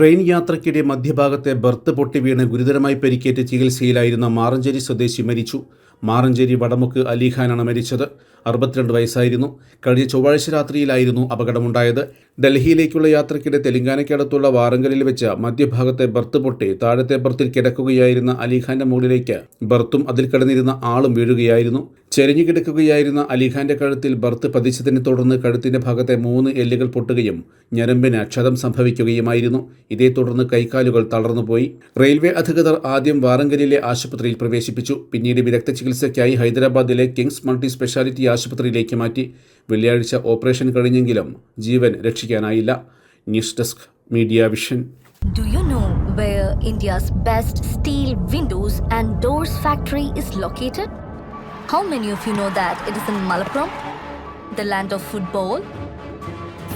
Train യാത്രയ്ക്കിടെ മധ്യഭാഗത്തെ birth പൊട്ടി വീണ് ഗുരുതരമായി പരിക്കേറ്റ് ചികിത്സയിലായിരുന്ന മാറഞ്ചേരി സ്വദേശി മരിച്ചു. മാറഞ്ചേരി വടമുക്ക് അലിഖാനാണ് മരിച്ചത്. അറുപത്തിരണ്ട് വയസ്സായിരുന്നു. കഴിഞ്ഞ ചൊവ്വാഴ്ച രാത്രിയിലായിരുന്നു അപകടമുണ്ടായത്. ഡൽഹിയിലേക്കുള്ള യാത്രയ്ക്കിടെ തെലങ്കാനയ്ക്കടുത്തുള്ള വാറങ്കലിൽ വെച്ച് മധ്യഭാഗത്തെ ബർത്ത് പൊട്ടി താഴത്തെ ബർത്തിൽ കിടക്കുകയായിരുന്ന അലിഖാന്റെ മുകളിലേക്ക് ബർത്തും അതിൽ കിടന്നിരുന്ന ആളും വീഴുകയായിരുന്നു. ചെരിഞ്ഞു കിടക്കുകയായിരുന്ന അലിഖാന്റെ കഴുത്തിൽ ബർത്ത് പതിച്ചതിനെ തുടർന്ന് കഴുത്തിന്റെ ഭാഗത്തെ മൂന്ന് എല്ലുകൾ പൊട്ടുകയും ഞരമ്പിന് ക്ഷതം സംഭവിക്കുകയുമായിരുന്നു. ഇതേ തുടർന്ന് കൈക്കാലുകൾ തളർന്നുപോയി. റെയിൽവേ അധികൃതർ ആദ്യം വാറങ്കലിലെ ആശുപത്രിയിൽ പ്രവേശിപ്പിച്ചു. പിന്നീട് വിദഗ്ധ ചികിത്സയ്ക്കായി ഹൈദരാബാദിലെ കിങ്സ് മൾട്ടി സ്പെഷ്യാലിറ്റി ആശുപത്രിയിലേക്ക് മാറ്റി വെള്ളിയാഴ്ച ഓപ്പറേഷൻ കഴിഞ്ഞെങ്കിലും ജീവൻ രക്ഷിക്കാനായില്ല news desk media vision Do you know where India's best steel windows and doors factory is located? How many of you know that it is in Malappuram, the land of football?